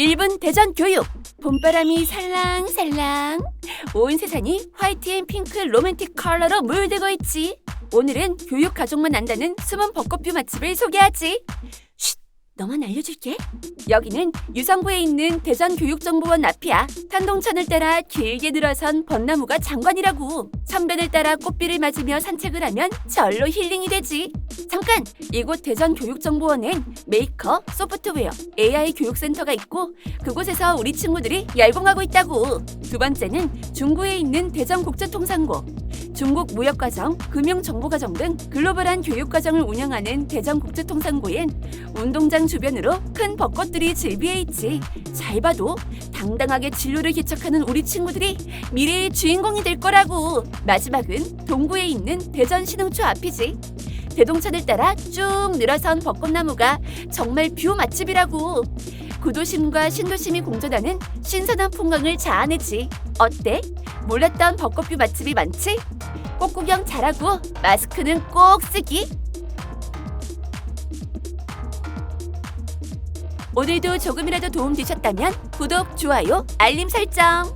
1분 대전 교육. 봄바람이 살랑살랑. 온 세상이 화이트 앤 핑크 로맨틱 컬러로 물들고 있지. 오늘은 교육 가족만 안다는 숨은 벚꽃뷰 맛집을 소개하지. 쉿 너만 알려줄게. 여기는 유성구에 있는 대전 교육정보원 앞이야. 탄동천을 따라 길게 늘어선 벚나무가 장관이라고. 선변을 따라 꽃비를 맞으며 산책을 하면 절로 힐링이 되지 잠깐 이곳 대전 교육정보원엔 메이커, 소프트웨어, AI 교육센터가 있고 그곳에서 우리 친구들이 열공하고 있다고. 두 번째는 중구에 있는 대전국제통상고, 중국 무역과정, 금융정보과정 등 글로벌한 교육과정을 운영하는 대전국제통상고엔 운동장 주변으로 큰 벚꽃들이 즐비해 있지. 잘 봐도 당당하게 진로를 개척하는 우리 친구들이 미래의 주인공이 될 거라고. 마지막은 동구에 있는 대전 신흥초 앞이지. 대동천을 따라 쭉 늘어선 벚꽃나무가 정말 뷰 맛집이라고. 구도심과 신도심이 공존하는 신선한 풍광을 자아내지. 어때? 몰랐던 벚꽃뷰 맛집이 많지? 꽃 구경 잘하고 마스크는 꼭 쓰기. 오늘도 조금이라도 도움 되셨다면 구독, 좋아요, 알림 설정.